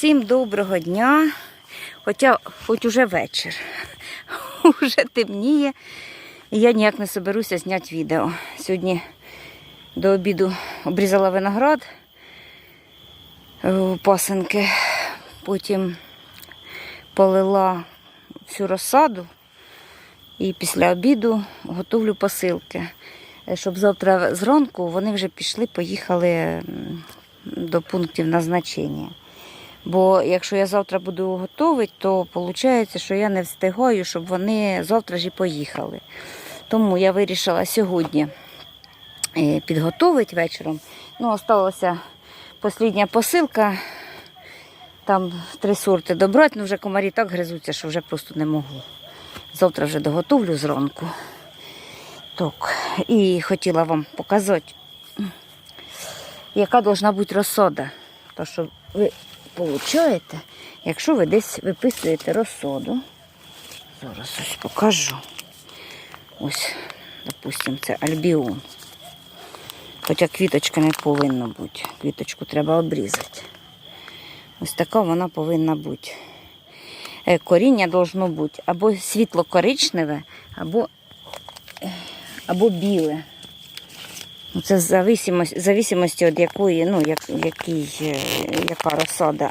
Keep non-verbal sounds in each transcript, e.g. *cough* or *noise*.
Всім доброго дня. Хоча хоч уже вечір. *laughs* Уже темніє. І я ніяк не соберуся зняти відео. Сьогодні до обіду обрізала виноград у пасенки. Потім полила всю розсаду. І після обіду готовлю посилки. Е, Щоб завтра зранку вони вже пішли, поїхали до пунктів назначення. Бо якщо я завтра буду готувати, то виходить, що я не встигаю, щоб вони завтра ж і поїхали. Тому я вирішила сьогодні е, підготувати вечором. Ну, осталася послідня посилка. Там три сорти добрати, ну вже комарі так гризуться, що вже просто не можу. Завтра вже доготовлю зранку. Так, і хотіла вам показати, яка должна бути розсода. То, що ви получаєте, якщо ви десь виписуєте розсоду. Зараз ось покажу. Ось, допустимо, це альбіон. Хоча квіточка не повинна бути. Квіточку треба обрізати. Ось така вона повинна бути. Е, Коріння должно бути або світло-коричневе, або, е, або біле. Ну, Це в зависимості, від якої, ну, як, який, яка розсада.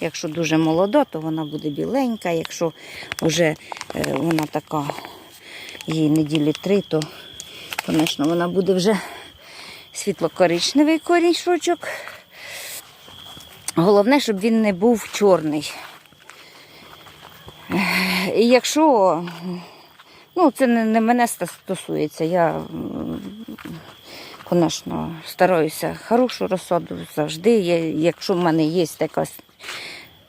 Якщо дуже молода, то вона буде біленька. Якщо вже е, вона така, їй неділі три, то, звісно, вона буде вже світло-коричневий корішочок. Головне, щоб він не був чорний. Е, І якщо, ну, це не мене стосується, я, звісно, стараюся хорошу розсаду завжди. Якщо в мене є така,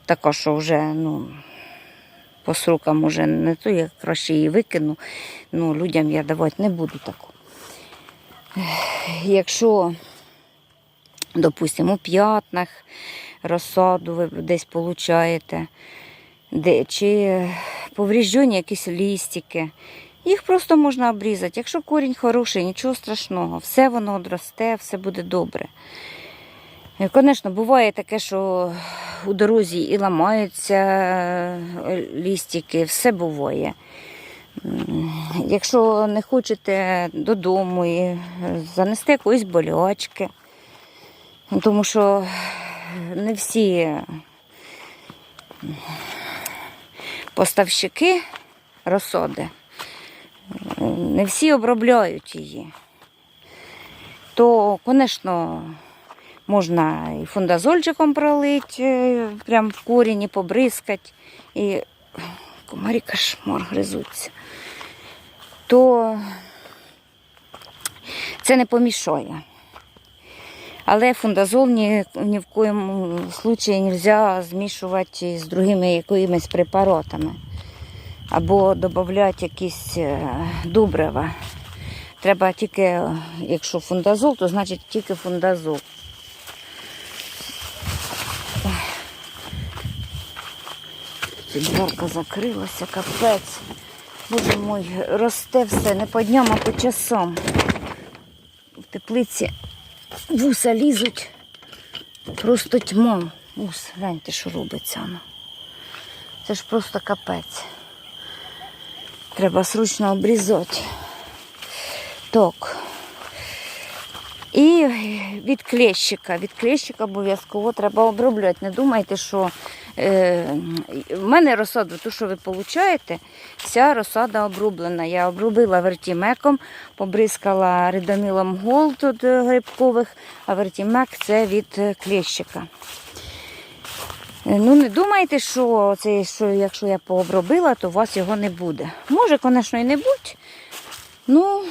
така що вже, ну, по срокам уже не то, я краще її викину. Ну, людям я давати не буду таку. Якщо, допустимо, у п'ятнах розсаду ви десь получаєте, де, чи повріжджені якісь лістики. Їх просто можна обрізати. Якщо корінь хороший, нічого страшного, все воно одросте, все буде добре. Звісно, буває таке, що у дорозі і ламаються е, лістики, все буває. Якщо не хочете додому і е, занести якоїсь болячки, тому що не всі поставщики розсоди, е, не всі обробляють її. То, звісно, можна і фундазольчиком пролити, е, прям в корінь побризкати. І комарі кошмар гризуться. То це не помішає. Але фундазол ні, ні в коєму случаї не можна змішувати з другими якимись препаратами. Або додати якісь е, добрива. Треба тільки, якщо фундазол, то значить тільки фундазол. Дверка закрилася, капець. Боже мой, росте все не по дням, а по часам. В теплиці вуса лізуть. Просто тьмом. Ус, гляньте, що робиться. воно. Це ж просто капець. Треба срочно обрізати. Так. І від клещика. Від клещика обов'язково треба обробляти. Не думайте, що е, в мене розсада, ту, що ви получаєте, вся розсада оброблена. Я обробила вертімеком, побризкала ридомілом від е, грибкових, а вертімек це від е, клещика. Е, Ну, не думайте, що, це, що якщо я пообробила, то у вас його не буде. Може, звісно, і не бути. Ну,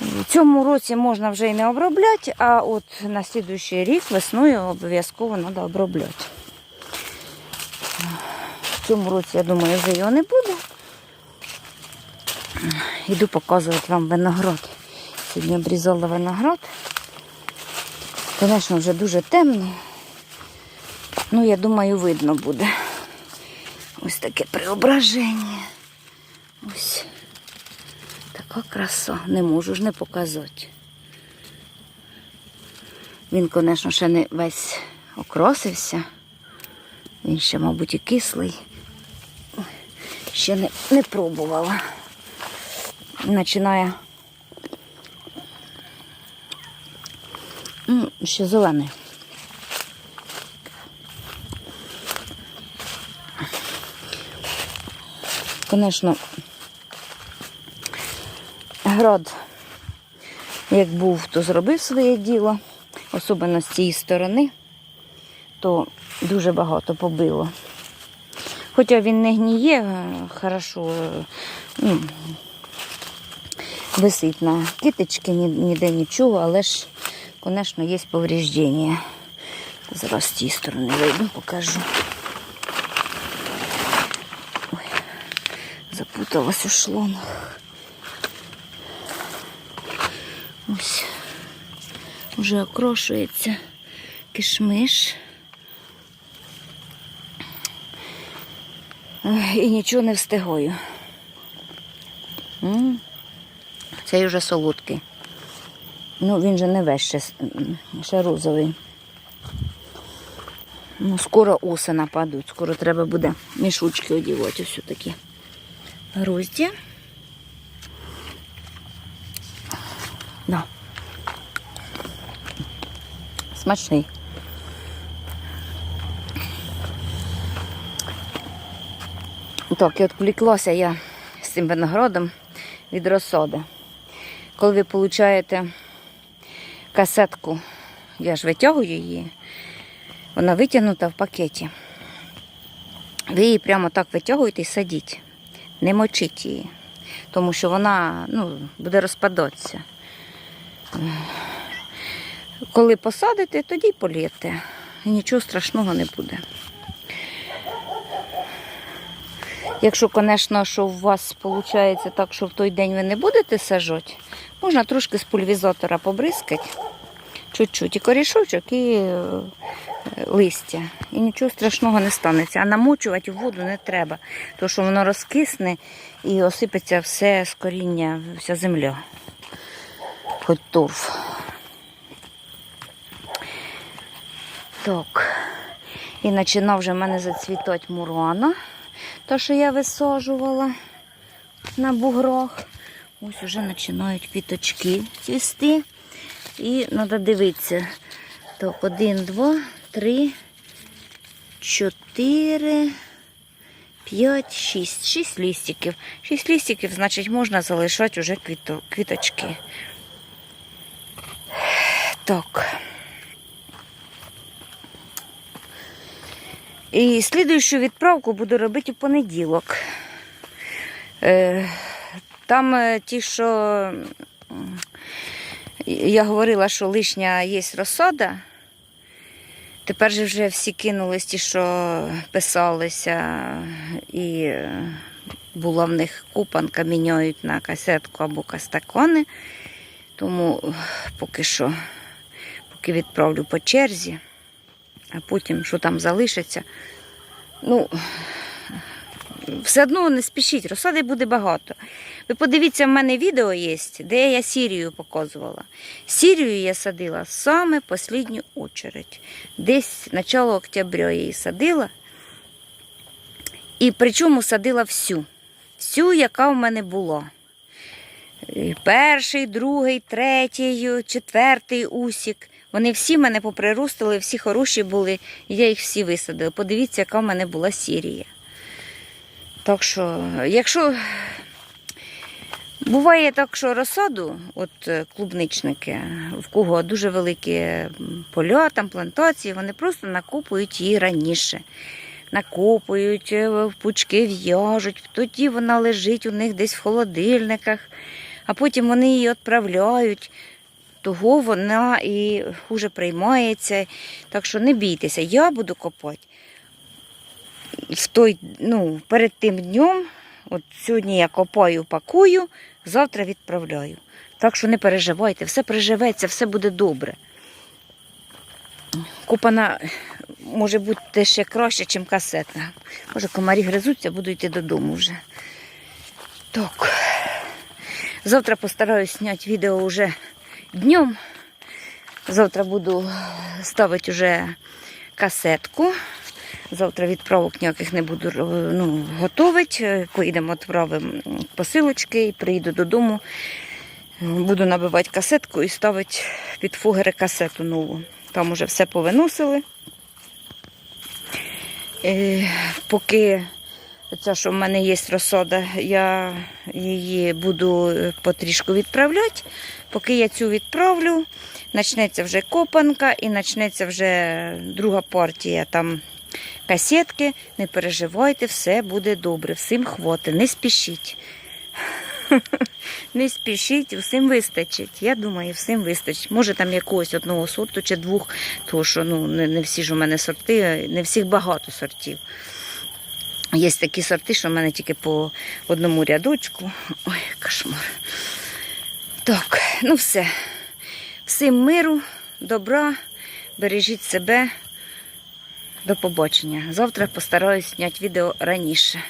в цьому році можна вже і не обробляти, а от на слідуючий рік весною обов'язково треба обробляти. В цьому році, я думаю, вже його не буде. Іду показувати вам виноград. Сьогодні обрізала виноград. Звісно, вже дуже темно. Ну, я думаю, видно буде. Ось таке преображення. Ось. Така краса. Не можу ж не показати. Він, звісно, ще не весь окросився. Він ще, мабуть, і кислий. Ще не, не пробувала. Починає ще зелений. Звісно, град, як був, то зробив своє діло, особливо з цієї сторони, то дуже багато побило. Хоча він не гніє, хорошо ну, висить на китички, ні- ніде нічого, але ж, звісно, є повреждення. Зараз з цієї сторони вийду, покажу. Ой, запуталась у шлонах. Ось вже окрошується кишмиш. І нічого не встигаю. Цей вже солодкий. Ну, він же не весь ще, ще розовий. Ну, скоро оси нападуть, скоро треба буде мішучки одівати ось такі грозді. Да. Смачний. Так, і відвліклася я з цим виноградом від розсади. Коли ви получаєте касетку, я ж витягую її, вона витягнута в пакеті. Ви її прямо так витягуєте і садіть. Не мочіть її, тому що вона ну, буде розпадатися. Коли посадите, тоді полієте. І нічого страшного не буде. Якщо, звісно, що у вас виходить так, що в той день ви не будете сажати, можна трошки з пульвізатора побризкати, чуть-чуть, і корішочок, і листя. І нічого страшного не станеться. А намочувати в воду не треба, тому що воно розкисне і осипеться все з коріння, вся земля. Хоч торф. Так. І починав вже в мене зацвітати мурана. То, що я висаджувала на буграх. Ось вже починають квіточки цвісти. І треба дивитися. Так, один, два, три, чотири, п'ять, шість. Шість лістиків. Шість лістиків, значить, можна залишати вже квіточки. Так. І слідуючу відправку буду робити у понеділок. Е, Там е, ті, що я говорила, що лишня є розсада. Тепер же вже всі кинулись ті, що писалися, і е, була в них купанка, міняють на касетку або кастакони. Тому е, поки що, поки відправлю по черзі а потім, що там залишиться. Ну, все одно не спішіть, розсади буде багато. Ви подивіться, в мене відео є, де я Сірію показувала. Сірію я садила саме в останню очередь. Десь начало октября я її садила. І причому садила всю. Всю, яка в мене була. Перший, другий, третій, четвертий усік. Вони всі мене поприрустили, всі хороші були, я їх всі висадила. Подивіться, яка в мене була сірія. Так що, якщо буває так, що розсаду, от е, клубничники, в кого дуже великі поля, там плантації, вони просто накопують її раніше. Накопують, е, в пучки в'яжуть, тоді вона лежить у них десь в холодильниках, а потім вони її відправляють того вона і хуже приймається. Так що не бійтеся, я буду копати. В той, ну, перед тим днем, от сьогодні я копаю, пакую, завтра відправляю. Так що не переживайте, все приживеться, все буде добре. Купана може бути ще краще, ніж касетна. Може, комарі гризуться, буду йти додому вже. Так. Завтра постараюсь зняти відео вже днем. Завтра буду ставити вже касетку. Завтра відправок ніяких не буду ну, готувати. Поїдемо, відправимо посилочки і приїду додому. Буду набивати касетку і ставити під фугери касету нову. Там уже все повиносили. Е, поки ця, що в мене є розсода, я її буду е, потрішку відправляти. Поки я цю відправлю, почнеться вже копанка і почнеться вже друга партія там касетки. Не переживайте, все буде добре, всім хватить, не спішіть. *laughs* Не спішіть, всім вистачить. Я думаю, всім вистачить. Може там якогось одного сорту чи двох, тому що ну, не, не всі ж у мене сорти, не всіх багато сортів. Є такі сорти, що в мене тільки по одному рядочку. Ой, кошмар. Так, ну все. Всім миру, добра, бережіть себе. До побачення. Завтра постараюсь зняти відео раніше.